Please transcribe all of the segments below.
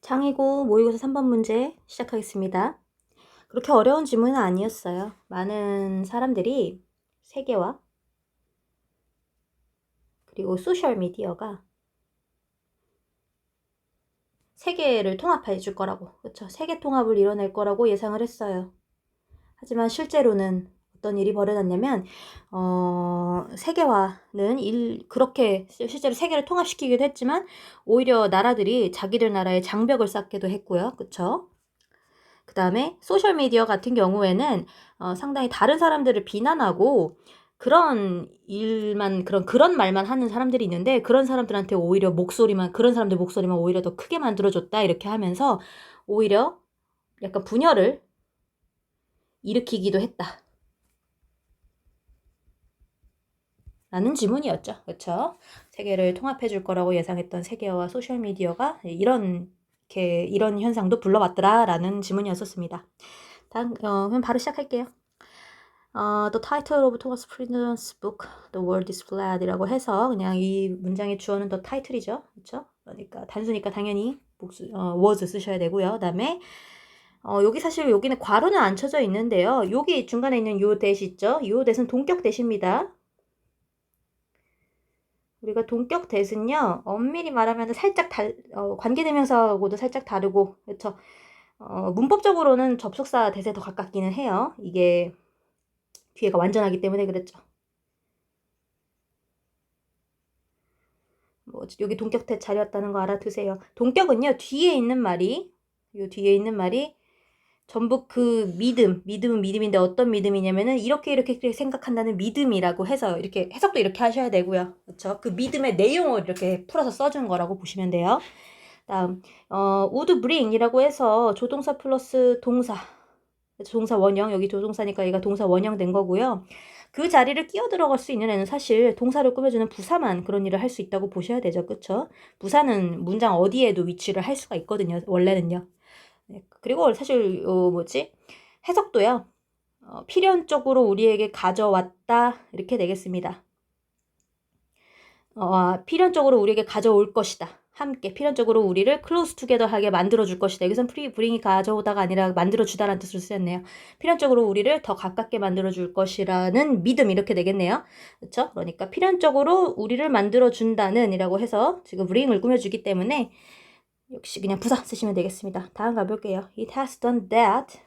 창의고 모의고사 3번 문제 시작하겠습니다. 그렇게 어려운 지문은 아니었어요. 많은 사람들이 세계와 그리고 소셜 미디어가 세계를 통합해 줄 거라고, 그렇죠? 세계 통합을 이뤄낼 거라고 예상을 했어요. 하지만 실제로는 어떤 일이 벌어졌냐면 어, 세계화는 일, 그렇게 실제로 세계를 통합시키기도 했지만 오히려 나라들이 자기들 나라에 장벽을 쌓기도 했고요. 그쵸? 그 다음에 소셜미디어 같은 경우에는 어, 상당히 다른 사람들을 비난하고 그런 일만 그런 그런 말만 하는 사람들이 있는데 그런 사람들한테 오히려 목소리만 그런 사람들 목소리만 오히려 더 크게 만들어줬다 이렇게 하면서 오히려 약간 분열을 일으키기도 했다. 라는 지문이었죠. 그렇죠? 세계를 통합해 줄 거라고 예상했던 세계와 소셜 미디어가 이런 이렇게 이런 현상도 불러왔더라라는 지문이었었습니다. 다음 어, 그럼 바로 시작할게요. 어, the title of Thomas Prince's book, The World is Flat이라고 해서 그냥 이 문장의 주어는 the title이죠, 그렇죠? 그러니까 단수니까 당연히 복수 어, was 쓰셔야 되고요. 그다음에 어, 여기 사실 여기는 괄호는 안 쳐져 있는데요. 여기 중간에 있는 요 대시 있죠? 요 대신 동격 대시입니다. 우리가 동격 대신요 엄밀히 말하면 살짝 달, 어, 관계대명사하고도 살짝 다르고, 그렇죠? 어, 문법적으로는 접속사 대세 더 가깝기는 해요. 이게 뒤에가 완전하기 때문에 그랬죠. 뭐 여기 동격태 차렸다는 거 알아두세요. 동격은요 뒤에 있는 말이 요 뒤에 있는 말이 전부 그 믿음, 믿음은 믿음인데 어떤 믿음이냐면은 이렇게 이렇게 생각한다는 믿음이라고 해서 이렇게 해석도 이렇게 하셔야 되고요. 그렇죠? 그 믿음의 내용을 이렇게 풀어서 써준 거라고 보시면 돼요. 다음 어 would bring이라고 해서 조동사 플러스 동사 동사 원형 여기 조동사니까 얘가 동사 원형 된 거고요. 그 자리를 끼어 들어갈 수 있는 애는 사실 동사를 꾸며주는 부사만 그런 일을 할 수 있다고 보셔야 되죠. 그쵸? 부사는 문장 어디에도 위치를 할 수가 있거든요. 원래는요. 네, 그리고 사실 어, 뭐지 해석도요. 어, 필연적으로 우리에게 가져왔다 이렇게 되겠습니다. 어, 필연적으로 우리에게 가져올 것이다. 함께 필연적으로 우리를 클로스 투게더하게 만들어 줄 것이다. 여기선 프리 브링이 가져오다가 아니라 만들어 주다라는 뜻으로 쓰였네요. 필연적으로 우리를 더 가깝게 만들어 줄 것이라는 믿음 이렇게 되겠네요. 그렇죠? 그러니까 필연적으로 우리를 만들어 준다는 이라고 해서 지금 브링을 꾸며 주기 때문에 역시 그냥 부사 쓰시면 되겠습니다. 다음 가볼게요. It has done that.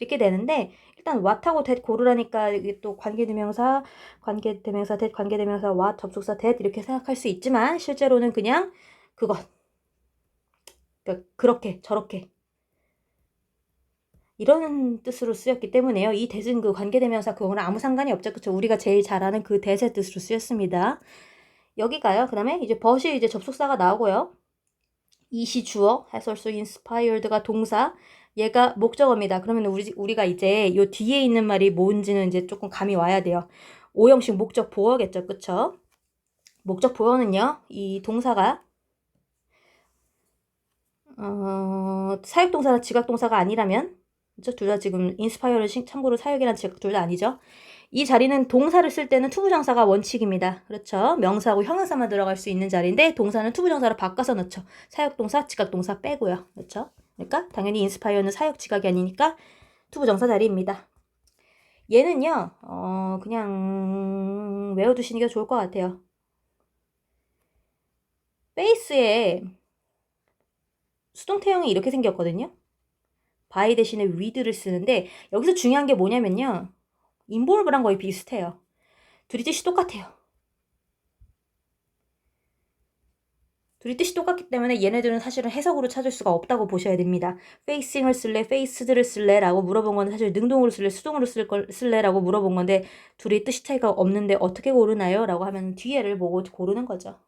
이렇게 되는데 일단 what하고 that 고르라니까 이게 또 관계대명사, 관계대명사, that, 관계대명사, what, 접속사, that 이렇게 생각할 수 있지만 실제로는 그냥 그것. 그러니까 그렇게 저렇게 이런 뜻으로 쓰였기 때문에요. 이 that은 그 관계대명사 그거랑 아무 상관이 없죠. 그쵸? 우리가 제일 잘 아는 그 that의 뜻으로 쓰였습니다. 여기가요. 그 다음에 이제 벗이 이제 접속사가 나오고요. 이시 주어, 해설수 inspired가 동사, 얘가 목적어입니다. 그러면 우리, 우리가 이제 요 뒤에 있는 말이 뭔지는 이제 조금 감이 와야 돼요. 오형식 목적 보어겠죠. 그쵸? 목적 보어는요, 이 동사가, 어, 사역동사나 지각동사가 아니라면, 그쵸? 둘다 지금 inspire는 참고로 사역이란 지각 둘 다 아니죠. 이 자리는 동사를 쓸 때는 투부정사가 원칙입니다. 그렇죠? 명사하고 형용사만 들어갈 수 있는 자리인데 동사는 투부정사로 바꿔서 넣죠. 사역동사, 지각동사 빼고요. 그렇죠? 그러니까 당연히 인스파이어는 사역 지각이 아니니까 투부정사 자리입니다. 얘는요, 어, 그냥 외워두시는 게 좋을 것 같아요. 베이스에 수동 태형이 이렇게 생겼거든요. 바이 대신에 with를 쓰는데 여기서 중요한 게 뭐냐면요. 인볼브랑 거의 비슷해요. 둘이 뜻이 똑같아요. 둘이 뜻이 똑같기 때문에 얘네들은 사실은 해석으로 찾을 수가 없다고 보셔야 됩니다. facing을 쓸래, faced를 쓸래 라고 물어본 건 사실 능동으로 쓸래, 수동으로 쓸 걸, 쓸래 라고 물어본 건데 둘이 뜻이 차이가 없는데 어떻게 고르나요? 라고 하면 뒤에를 보고 고르는 거죠.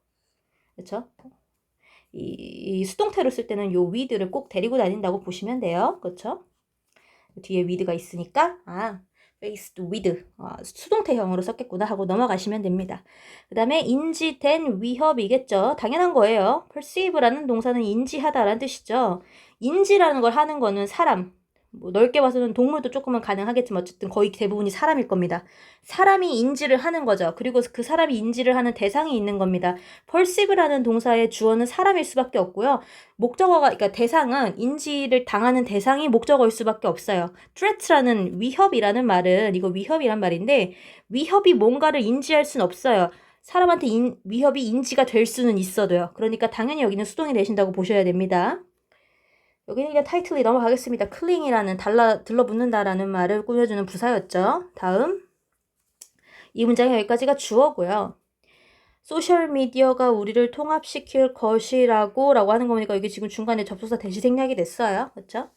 그렇죠? 이, 이 수동태로 쓸 때는 요 with를 꼭 데리고 다닌다고 보시면 돼요. 그렇죠? 뒤에 with가 있으니까 아 faced with 어, 수동태형으로 썼겠구나 하고 넘어가시면 됩니다. 그 다음에 인지된 위협이겠죠. 당연한 거예요. perceive라는 동사는 인지하다라는 뜻이죠. 인지라는 걸 하는 거는 사람, 뭐 넓게 봐서는 동물도 조금은 가능하겠지만 어쨌든 거의 대부분이 사람일 겁니다. 사람이 인지를 하는 거죠. 그리고 그 사람이 인지를 하는 대상이 있는 겁니다. perceive라는 동사의 주어는 사람일 수밖에 없고요. 목적어가 그러니까 대상은 인지를 당하는 대상이 목적어일 수밖에 없어요. threat라는 위협이라는 말은 이거 위협이란 말인데 위협이 뭔가를 인지할 수는 없어요. 사람한테 인, 위협이 인지가 될 수는 있어도요. 그러니까 당연히 여기는 수동이 되신다고 보셔야 됩니다. 여기는 그냥 타이틀이 넘어가겠습니다. 클링이라는 달라 들러붙는다라는 말을 꾸며주는 부사였죠. 다음 이 문장이 여기까지가 주어고요. 소셜 미디어가 우리를 통합시킬 것이라고 라고 하는 거니까 여기 지금 중간에 접속사 대시 생략이 됐어요. 그렇죠?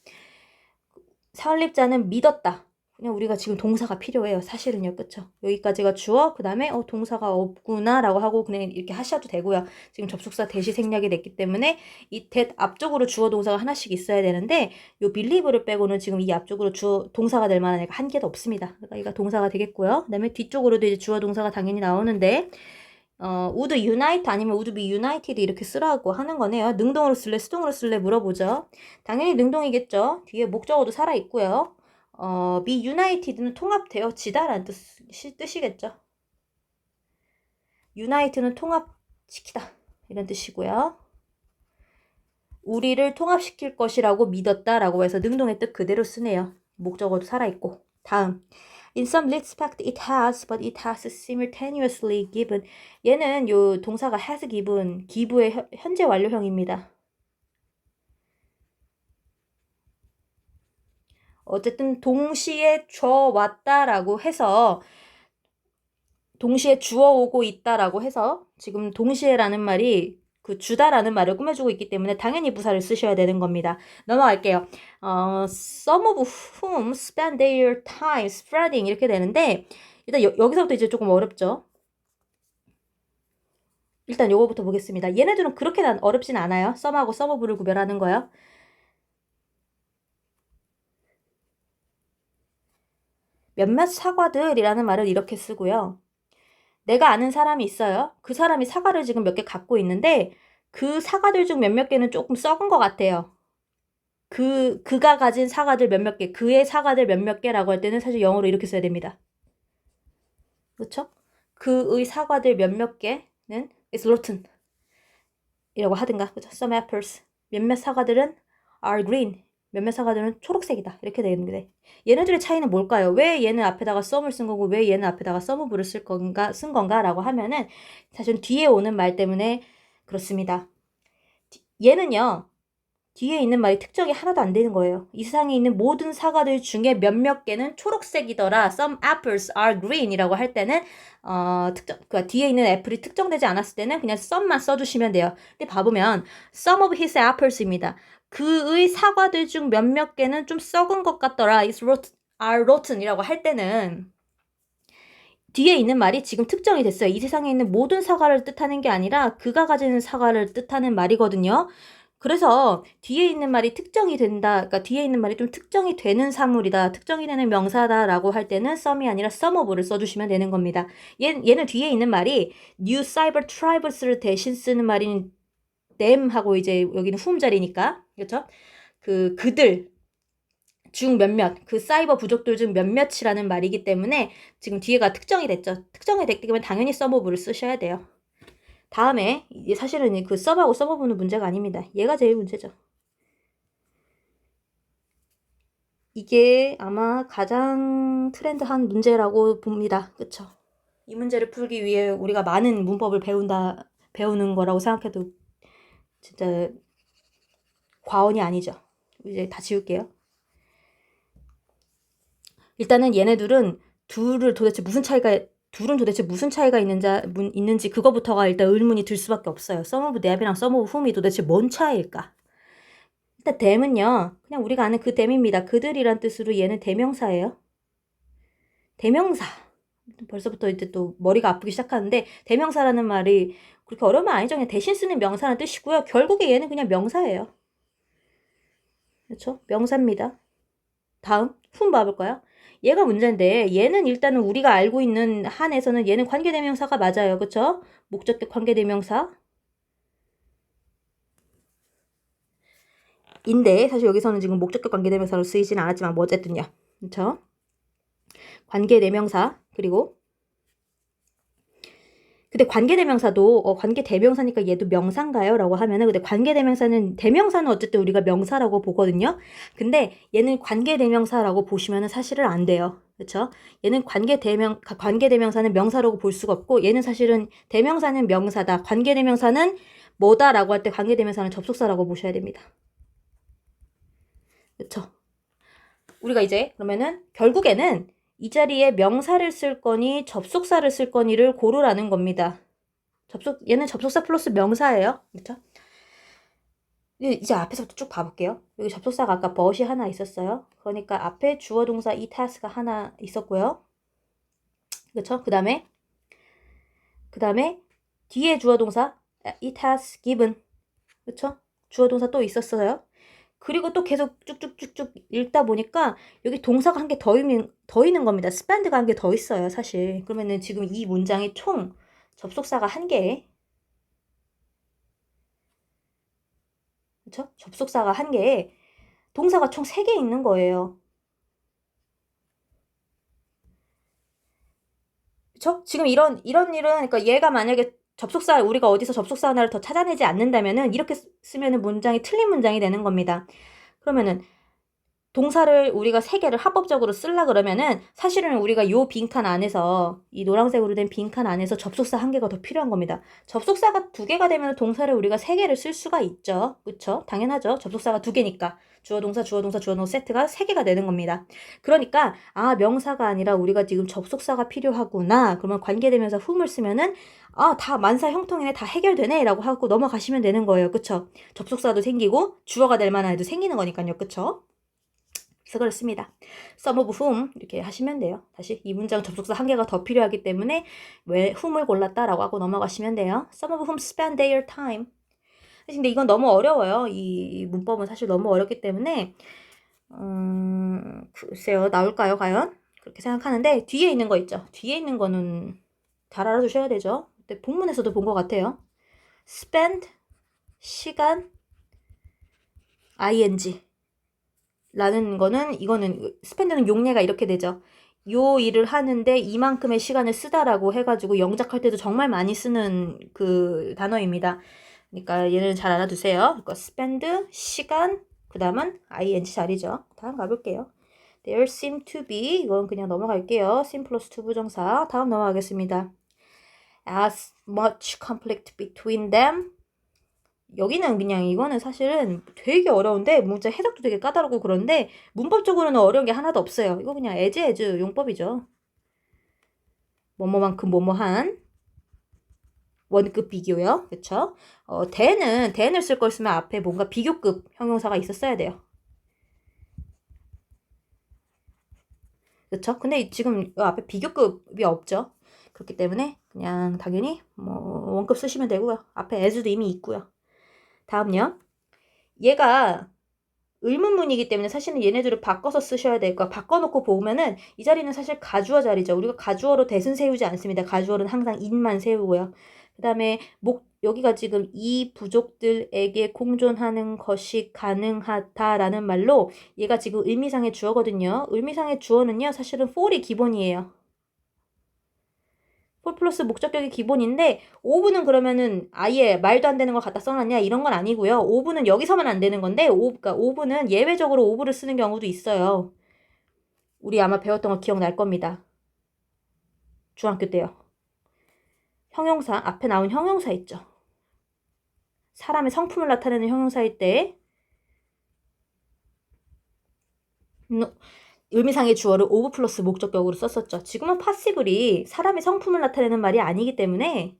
설립자는 믿었다. 그냥 우리가 지금 동사가 필요해요. 사실은요. 그쵸? 여기까지가 주어, 그 다음에 어, 동사가 없구나 라고 하고 그냥 이렇게 하셔도 되고요. 지금 접속사 대시 생략이 됐기 때문에 이 that 앞쪽으로 주어 동사가 하나씩 있어야 되는데 요 believe를 빼고는 지금 이 앞쪽으로 주어 동사가 될 만한 애가 한 개도 없습니다. 그러니까 이가 동사가 되겠고요. 그 다음에 뒤쪽으로도 이제 주어 동사가 당연히 나오는데 어, would unite 아니면 would be united 이렇게 쓰라고 하는 거네요. 능동으로 쓸래, 수동으로 쓸래 물어보죠. 당연히 능동이겠죠. 뒤에 목적어도 살아 있고요. 어, be united는 통합되어지다라는 뜻, 뜻이겠죠. unite는 통합시키다 이런 뜻이고요. 우리를 통합시킬 것이라고 믿었다라고 해서 능동의 뜻 그대로 쓰네요. 목적어도 살아있고. 다음. In some respect it has, but it has simultaneously given. 얘는 요 동사가 has given, 기부의 현- 현재 완료형입니다. 어쨌든 동시에 줘 왔다라고 해서 동시에 주어 오고 있다라고 해서 지금 동시에라는 말이 그 주다라는 말을 꾸며주고 있기 때문에 당연히 부사를 쓰셔야 되는 겁니다. 넘어갈게요. 어, some of whom spend their time spreading 이렇게 되는데 일단 여, 여기서부터 이제 조금 어렵죠. 일단 요거부터 보겠습니다. 얘네들은 그렇게 난 어렵진 않아요. 썸하고 서머브를 구별하는 거요. 몇몇 사과들이라는 말을 이렇게 쓰고요. 내가 아는 사람이 있어요. 그 사람이 사과를 지금 몇 개 갖고 있는데 그 사과들 중 몇몇 개는 조금 썩은 것 같아요. 그 그가 가진 사과들 몇몇 개, 그의 사과들 몇몇 개라고 할 때는 사실 영어로 이렇게 써야 됩니다. 그렇죠? 그의 사과들 몇몇 개는 is rotten 이라고 하든가 그죠? Some apples 몇몇 사과들은 are green 몇몇 사과들은 초록색이다 이렇게 되는데 얘네들의 차이는 뭘까요? 왜 얘는 앞에다가 some을 쓴 거고 왜 얘는 앞에다가 someove를 쓸 건가 쓴 건가라고 하면은 사실 뒤에 오는 말 때문에 그렇습니다. 얘는요 뒤에 있는 말이 특정이 하나도 안 되는 거예요. 이 세상에 있는 모든 사과들 중에 몇몇 개는 초록색이더라. Some apples are green이라고 할 때는 어, 특정 그 뒤에 있는 애플이 특정되지 않았을 때는 그냥 some만 써주시면 돼요. 근데 봐보면 some of his apples입니다. 그의 사과들 중 몇몇 개는 좀 썩은 것 같더라. is rotten, are rotten이라고 할 때는 뒤에 있는 말이 지금 특정이 됐어요. 이 세상에 있는 모든 사과를 뜻하는 게 아니라 그가 가지는 사과를 뜻하는 말이거든요. 그래서 뒤에 있는 말이 특정이 된다. 그러니까 뒤에 있는 말이 좀 특정이 되는 사물이다. 특정이 되는 명사다라고 할 때는 some이 아니라 some of를 써주시면 되는 겁니다. 얘, 얘는 뒤에 있는 말이 new cyber tribes를 대신 쓰는 말인 them 하고 이제 여기는 whom 자리니까 그렇죠? 그 그들 중 몇몇 그 사이버 부족들 중 몇몇이라는 말이기 때문에 지금 뒤에가 특정이 됐죠. 특정이 됐기 때문에 당연히 of를 쓰셔야 돼요. 다음에 사실은 그 썸하고 썸어보는 문제가 아닙니다. 얘가 제일 문제죠. 이게 아마 가장 트렌드한 문제라고 봅니다. 그쵸? 이 문제를 풀기 위해 우리가 많은 문법을 배운다, 배우는 거라고 생각해도 진짜 과언이 아니죠. 이제 다 지울게요. 일단은 얘네들은 둘을 도대체 무슨 차이가 둘은 도대체 무슨 차이가 있는지, 있는지 그거부터가 일단 의문이 들 수밖에 없어요. 서머브 넵이랑 서머브 훔이 도대체 뭔 차이일까? 일단 댐은요. 그냥 우리가 아는 그 댐입니다. 그들이란 뜻으로 얘는 대명사예요. 대명사. 벌써부터 이제 또 머리가 아프기 시작하는데 대명사라는 말이 그렇게 어려운 말 아니죠. 그냥 대신 쓰는 명사라는 뜻이고요. 결국에 얘는 그냥 명사예요. 그렇죠? 명사입니다. 다음 훔 봐볼까요? 얘가 문제인데 얘는 일단은 우리가 알고 있는 한에서는 얘는 관계대명사가 맞아요. 그쵸? 목적격 관계대명사. 인데 사실 여기서는 지금 목적격 관계대명사로 쓰이지는 않았지만 뭐 어쨌든요. 그렇죠? 관계대명사 그리고 근데 관계대명사도 어, 관계대명사니까 얘도 명사인가요? 라고 하면은 근데 관계대명사는 대명사는 어쨌든 우리가 명사라고 보거든요. 근데 얘는 관계대명사라고 보시면은 사실은 안 돼요. 그렇죠? 얘는 관계대명 관계대명사는 명사라고 볼 수가 없고 얘는 사실은 대명사는 명사다. 관계대명사는 뭐다라고 할 때 관계대명사는 접속사라고 보셔야 됩니다. 그렇죠? 우리가 이제 그러면은 결국에는 이 자리에 명사를 쓸 거니 접속사를 쓸 거니를 고르라는 겁니다. 접속 얘는 접속사 플러스 명사예요. 그렇죠? 이제 앞에서부터 쭉 봐볼게요. 여기 접속사가 아까 but이 하나 있었어요. 그러니까 앞에 주어 동사 이 task가 하나 있었고요. 그렇죠? 그 다음에 그 다음에 뒤에 주어 동사 it has given 그렇죠? 주어 동사 또 있었어요. 그리고 또 계속 쭉쭉쭉쭉 읽다 보니까 여기 동사가 한 개 더 있는, 더 있는 겁니다. spend가 한 개 더 있어요, 사실. 그러면은 지금 이 문장이 총 접속사가 한 개. 그쵸? 접속사가 한 개에 동사가 총 세 개 있는 거예요. 그쵸? 지금 이런, 이런 일은, 그러니까 얘가 만약에 접속사 우리가 어디서 접속사 하나를 더 찾아내지 않는다면은 이렇게 쓰면은 문장이 틀린 문장이 되는 겁니다. 그러면은 동사를 우리가 세 개를 합법적으로 쓸라 그러면은 사실은 우리가 요 빈칸 안에서 이 노란색으로 된 빈칸 안에서 접속사 한 개가 더 필요한 겁니다. 접속사가 두 개가 되면 동사를 우리가 세 개를 쓸 수가 있죠. 그쵸? 당연하죠. 접속사가 두 개니까. 주어 동사 주어 동사 주어 동사 세트가 세 개가 되는 겁니다. 그러니까 아 명사가 아니라 우리가 지금 접속사가 필요하구나. 그러면 관계되면서 whom을 쓰면은 아 다 만사 형통이네 다 해결되네라고 하고 넘어가시면 되는 거예요. 그쵸? 접속사도 생기고 주어가 될 만한 애도 생기는 거니까요. 그쵸? 그래서 그렇습니다. some of whom 이렇게 하시면 돼요. 다시 이 문장 접속사 한 개가 더 필요하기 때문에 왜 whom을 골랐다라고 하고 넘어가시면 돼요. some of whom spend their time. 근데 이건 너무 어려워요. 이 문법은 사실 너무 어렵기 때문에 음, 글쎄요. 나올까요, 과연? 그렇게 생각하는데 뒤에 있는 거 있죠. 뒤에 있는 거는 잘 알아두셔야 되죠. 근데 본문에서도 본 것 같아요. spend 시간 ing 라는 거는 이거는 스펜드는 용례가 이렇게 되죠. 요 일을 하는데 이만큼의 시간을 쓰다라고 해가지고 영작할 때도 정말 많이 쓰는 그 단어입니다. 그러니까 얘는 잘 알아두세요. 그러니까 spend 시간 그 다음은 ing 자리죠. 다음 가볼게요. There seem to be 이건 그냥 넘어갈게요. seem 플러스 to 부정사 다음 넘어가겠습니다. As much conflict between them 여기는 그냥 이거는 사실은 되게 어려운데 문자 해석도 되게 까다롭고 그런데 문법적으로는 어려운 게 하나도 없어요. 이거 그냥 에즈 에즈 용법이죠. 뭐뭐만큼 뭐뭐한 원급 비교요. 그쵸? 어, 대는, 대는 쓸 걸 쓰면 앞에 뭔가 비교급 형용사가 있었어야 돼요. 그쵸? 근데 지금 앞에 비교급이 없죠. 그렇기 때문에 그냥 당연히 뭐 원급 쓰시면 되고요. 앞에 as도 이미 있고요. 다음요. 얘가 의문문이기 때문에 사실은 얘네들을 바꿔서 쓰셔야 될 거야. 바꿔놓고 보면은 이 자리는 사실 가주어 자리죠. 우리가 가주어로 대신 세우지 않습니다. 가주어는 항상 인만 세우고요. 그 다음에 목 여기가 지금 이 부족들에게 공존하는 것이 가능하다라는 말로 얘가 지금 의미상의 주어거든요. 의미상의 주어는요. 사실은 for이 기본이에요. For 플러스 목적격이 기본인데 오브는 그러면은 아예 말도 안 되는 걸 갖다 써놨냐 이런 건 아니고요. 오브는 여기서만 안 되는 건데 오, 그러니까 오브는 예외적으로 오브를 쓰는 경우도 있어요. 우리 아마 배웠던 거 기억날 겁니다. 중학교 때요. 형용사 앞에 나온 형용사 있죠. 사람의 성품을 나타내는 형용사일 때 의미상의 주어를 오브 플러스 목적격으로 썼었죠. 지금은 파시블이 사람의 성품을 나타내는 말이 아니기 때문에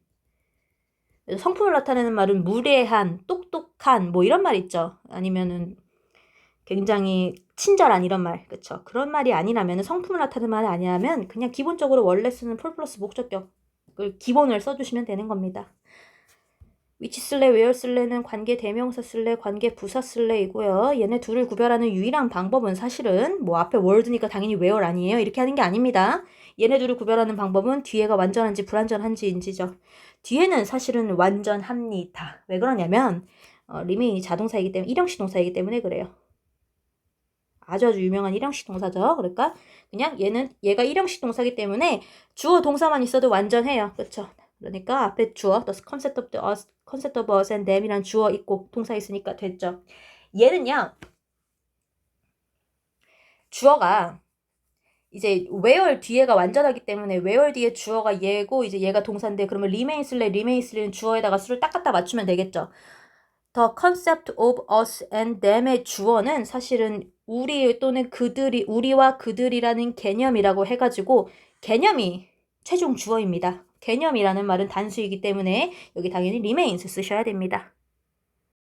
성품을 나타내는 말은 무례한, 똑똑한 뭐 이런 말 있죠. 아니면은 굉장히 친절한 이런 말, 그쵸? 그런 말이 아니라면 성품을 나타내는 말이 아니라면 그냥 기본적으로 원래 쓰는 폴 플러스 목적격을 기본을 써주시면 되는 겁니다. 위치 쓸래, 웨어 쓸래는 관계 대명사 쓸래, 관계 부사 쓸래이고요. 얘네 둘을 구별하는 유일한 방법은 사실은 뭐 앞에 월드니까 당연히 웨어 아니에요. 이렇게 하는 게 아닙니다. 얘네 둘을 구별하는 방법은 뒤에가 완전한지 불완전한지인지죠. 뒤에는 사실은 완전합니다. 왜 그러냐면 어, remain이 자동사이기 때문에 일형식 동사이기 때문에 그래요. 아주 아주 유명한 일형식 동사죠. 그러니까 그냥 얘는 얘가 일형식 동사기 때문에 주어 동사만 있어도 완전해요. 그렇죠? 그러니까 앞에 주어 the concept of the concept of us and them이란 주어 있고 동사 있으니까 됐죠. 얘는요. 주어가 이제 where 뒤에가 완전하기 때문에 where 뒤에 주어가 얘고 이제 얘가 동사인데 그러면 remain 쓸래 remain 쓸래는 주어에다가 수를 딱 갖다 맞추면 되겠죠. The concept of us and them의 주어는 사실은 우리 또는 그들이 우리와 그들이라는 개념이라고 해가지고 개념이 최종 주어입니다. 개념이라는 말은 단수이기 때문에 여기 당연히 remains 쓰셔야 됩니다.